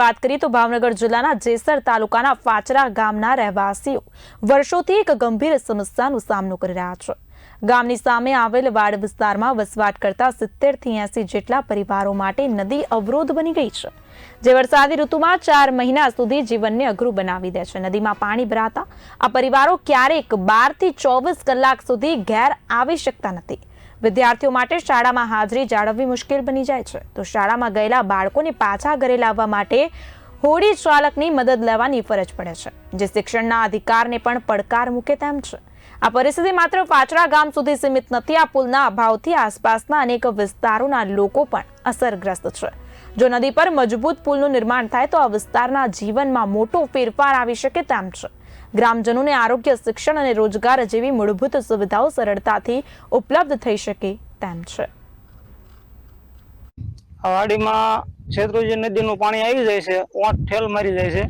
વાત કરીએ તો ભાવનગર જિલ્લાના જેસર તાલુકાના ફાચરા ગામના રહેવાસીઓ વર્ષોથી એક ગંભીર સમસ્યાનો સામનો કરી રહ્યા છે. ગામની સામે આવેલ વાડ વિસ્તારમાં વસવાટ કરતા સિત્તેરથી એસી જેટલા પરિવારો માટે નદી અવરોધ બની ગઈ છે. જે વરસાદી ઋતુમાં ચાર મહિના સુધી જીવનને અઘરું બનાવી દે છે. નદીમાં પાણી ભરાતા આ પરિવારો ક્યારેક બારથી ચોવીસ કલાક સુધી ઘેર આવી શકતા નથી. વિદ્યાર્થીઓ માટે શાળામાં હાજરી જાળવવી મુશ્કેલ બની જાય છે. તો શાળામાં ગયેલા બાળકોને પાછા ઘરે લાવવા માટે હોડી ચાલકની મદદ લેવાની ફરજ પડે છે, જે શિક્ષણના અધિકારને પણ પડકાર મૂકે તેમ છે. આ પરિસ્થિતિ માત્ર પાચડા ગામ સુધી સીમિત નથી, આ પુલના અભાવથી આસપાસના અનેક વિસ્તારોના લોકો પણ અસરગ્રસ્ત છે. જો નદી પર મજબૂત પુલનું નિર્માણ થાય તો આ વિસ્તારના જીવનમાં મોટો ફેરફાર આવી શકે તેમ છે. ગ્રામજનોને આરોગ્ય, શિક્ષણ અને રોજગાર જેવી મૂળભૂત સુવિધાઓ સરળતાથી ઉપલબ્ધ થઈ શકે તેમ છે. વાડીમાં શેત્રુજી નદીનું પાણી આવી જાય છે ઓંઠ ઠેલ મારી જાય છે,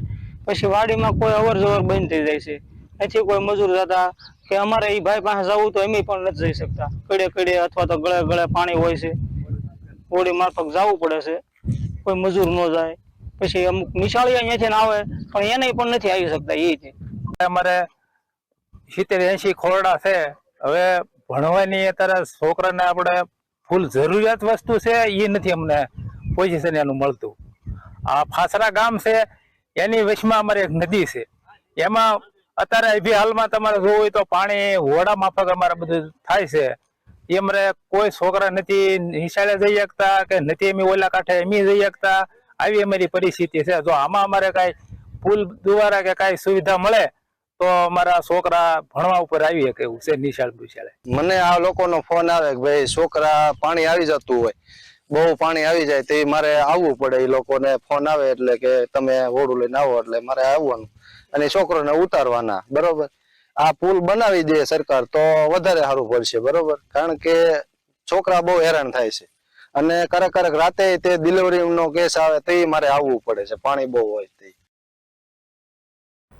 પછી વાડીમાં કોઈ અવર જવર બંધ થઈ જાય છે. નથી કોઈ મજૂર જતા કે અમારે એ ભાઈ પાસે જવું તો એમ પણ નથી જઈ શકતા. કડે કડે અથવા તો ગળે ગળે પાણી હોય છે. હોડી મારફત જવું પડે છે. કોઈ મજૂર ન જાય. પછી અમુક નિશાળી અહીંયાથી આવે, પણ એને પણ નથી આવી શકતા એ છે અમારે સિત્તેર એસી ખોરડા છે. હવે ભણવાની અત્યારે છોકરાને આપણે ફૂલ જરૂરિયાત વસ્તુ છે એ નથી અમને પોઝિશન એનું મળતું. આ ફાસરા ગામ છે, એની વચમાં અમારે એક નદી છે. એમાં અત્યારે હાલમાં તમારે જોવું હોય તો પાણી, હોડા માફક અમારે બધું થાય છે. અમારે કોઈ છોકરા નથી નિશાળે જઈ શકતા કે નથી એમ ઓલા કાંઠે એમ જઈ શકતા. આવી અમારી પરિસ્થિતિ છે. જો આમાં અમારે કાંઈ પુલ દ્વારા કે કાંઈ સુવિધા મળે, તો અમારા છોકરા ભણવા ઉપર આવી શકે એવું છે, નિશાળ બિશાળે. મને આ લોકોનો ફોન આવે કે ભાઈ છોકરા પાણી આવી જતું હોય, બહુ પાણી આવી જાય તો મારે આવવું પડે. એ લોકોને ફોન આવે એટલે કે તમે હોડું લઈને આવો એટલે મારે આવવાનું અને છોકરોને ઉતારવાના. બરોબર? આ પુલ બનાવી દે સરકાર તો વધારે સારું પડશે બરોબર? કારણ કે છોકરા બહુ હેરાન થાય છે. અને ક્યારેક રાતે તે ડિલિવરી નો કેસ આવે તો મારે આવવું પડે છે. પાણી બહુ હોય તે